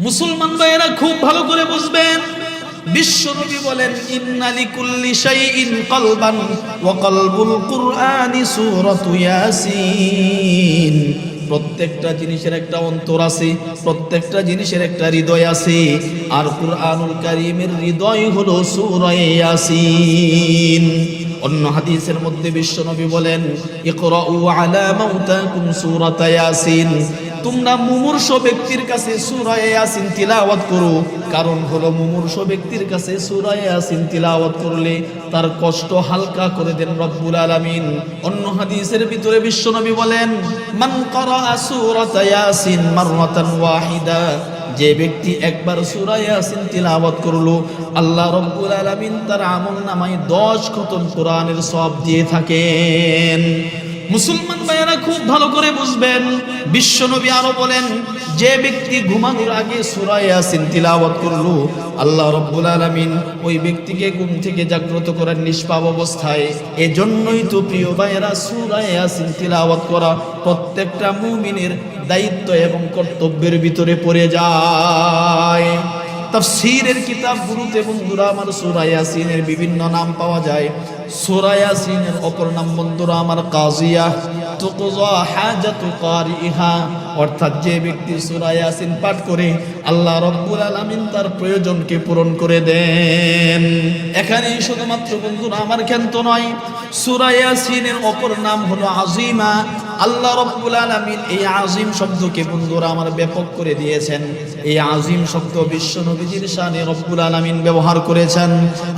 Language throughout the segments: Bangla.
মুসলমান ভাইয়েরা খুব ভালো করে বুঝবেন। বিশ্বনবী বলেন কুরআনি ইয়াসিন। প্রত্যেকটা জিনিসের একটা অন্তর আছে, প্রত্যেকটা জিনিসের একটা হৃদয় আছে, আর হৃদয় হলো অন্য হাদিসের মধ্যে বিশ্বনবী বলেন তোমরা মুমূর্ষ ব্যক্তির কাছে সূরা ইয়াসিন তিলাওয়াত করো। কারণ হলো মুমূর্ষ ব্যক্তির কাছে সূরা ইয়াসিন তিলাওয়াত করলে তার কষ্ট হালকা করে দেন রব্বুল আলামিন। অন্য হাদিসের ভিতরে বিশ্বনবী বলেন, মান করা সূরাতা ইয়াসিন মাররাতান ওয়াহিদা। যে ব্যক্তি একবার সূরা ইয়াসিন তিলাওয়াত করল, আল্লাহ রব্বুল আলামিন তার আমল নামায় 10 খতম কোরআনের সব দিয়ে থাকেন। মুসলমান ভাইয়েরা খুব ভালো করে বুঝবেন বিশ্বনবী আরও বলেন, যে ব্যক্তি ঘুমানোর আগে সূরা ইয়াসিন তিলাওয়াত করল, আল্লাহ রব্বুল আলামিন ওই ব্যক্তিকে ঘুম থেকে জাগ্রত করার নিষ্পাপ অবস্থায়, এজন্যই তো প্রিয় ভাইয়েরা সূরা ইয়াসিন তিলাওয়াত করা প্রত্যেকটা মুমিনের দায়িত্ব এবং কর্তব্যের ভিতরে পড়ে যায়। তাফসীরের কিতাবগুলোতে বন্ধুরা আমার সূরা ইয়াসিনের বিভিন্ন নাম পাওয়া যায়। সূরা ইয়াসিনের অপর নাম, বন্ধুরা, আমার কাজিয়া অর্থাৎ যে ব্যক্তি পাঠ করে, আল্লাহ তার প্রয়োজনকে পূরণ করে দেন। এখানেই শুধুমাত্র বন্ধুরা, আমার ক্ষেত্র নয় সুরায়াসিনের অপর নাম হলো আজিমা। আল্লাহ রব্বুল আলামিন এই আজিম শব্দকে বন্ধুরা আমার ব্যাপক করে দিয়েছেন। এই আজিম শব্দ বিশ্ব নবীজির শানে রব্বুল আলামিন ব্যবহার করেছেন।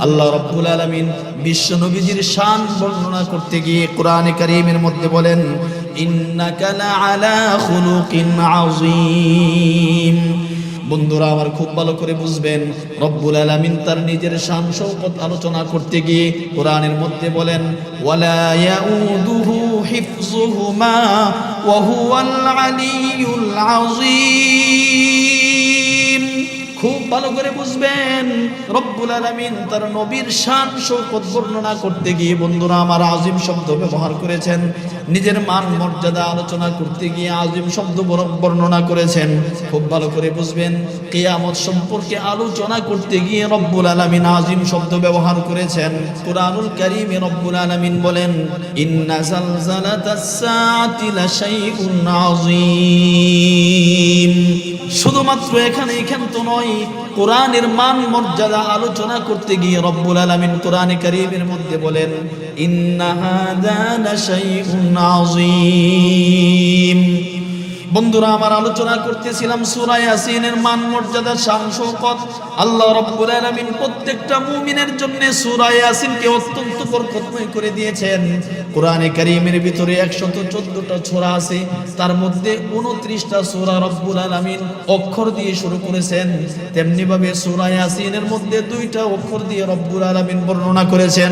আল্লাহ রব্বুল আলামিন বিশ্ব নবীজির শান বর্ণনা করতে গিয়ে কোরআনে কারীমের মধ্যে বলেন, ইন্নাকা লাআলা খুলুকিন আযীম। বন্ধুরা আমার খুব ভালো করে বুঝবেন, রব্বুল আলামিন তার নিজের শান শৌকত আলোচনা করতে গিয়ে কোরআনের মধ্যে বলেন, ওয়ালা ইয়াউদুহু হিফযুহুমা وهو العلي العظيم। খুব ভালো করে বুঝবেন, রব্বুল আলামিন তার নবীর শান শৌকত বর্ণনা করতে গিয়ে বন্ধুরা আমার আজিম শব্দ ব্যবহার করেছেন। নিজের মান মর্যাদা আলোচনা করতে গিয়ে আজিম শব্দ বর্ণনা করেছেন। খুব ভালো করে বুঝবেন, কিয়ামত সম্পর্কে আলোচনা করতে গিয়ে রব্বুল আলমিন আজিম শব্দ ব্যবহার করেছেন। কুরআনুল কারীমে রব্বুল আলামিন বলেন, ইন্না শুধুমাত্র এখানে এখান তো নয়, কোরআনের মান মর্যাদা আলোচনা করতে গিয়ে রব্বুল আলামিন কোরআনে কারীমের মধ্যে বলেন, ইন্না হাযা বন্ধুরা, আমার আলোচনা করতেছিলাম সূরা ইয়াসিনের মান মর্যাদা শান শৌকত আল্লাহ রাব্বুল আলামিন প্রত্যেকটা মুমিনের জন্য সূরা ইয়াসিনকে অত্যন্ত বরকতময় করে দিয়েছেন। কোরআনে কারীমের ভিতরে 114টা সূরা আছে, তার মধ্যে 29টা সূরা রব্বুল আলামিন অক্ষর দিয়ে শুরু করেছেন। তেমনি ভাবে সূরা ইয়াসিনের মধ্যে দুইটা অক্ষর দিয়ে রব্বুল আলামিন বর্ণনা করেছেন।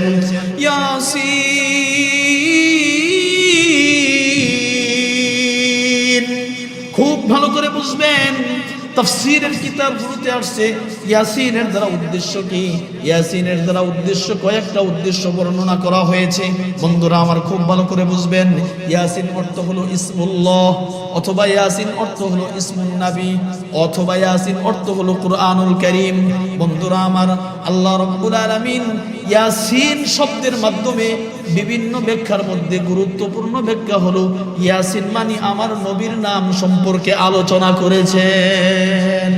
ইয়াসিন ভালো করে বুঝবেন। তাফসীরের কিতাবগুলোতে আসছে, ইয়াসিনের দ্বারা উদ্দেশ্য কি? ইয়াসিনের দ্বারা উদ্দেশ্য কয়েকটা উদ্দেশ্য বর্ণনা করা হয়েছে। বন্ধুরা, আমার খুব ভালো করে বুঝবেন। ইয়াসিন অর্থ হলো ইসমুল্লাহ, অথবা ইয়াসিন অর্থ হলো ইসমুন নাবী, অথবা ইয়াসিন অর্থ হলো কুরআনুল কারীম। বন্ধুরা, আমার আল্লাহ রাব্বুল আলামিন ইয়াসিন শব্দের মাধ্যমে বিভিন্ন ব্যাখ্যার মধ্যে গুরুত্বপূর্ণ ব্যাখ্যা হলো ইয়াসিন মানি আমার নবীর নাম সম্পর্কে আলোচনা করেছেন।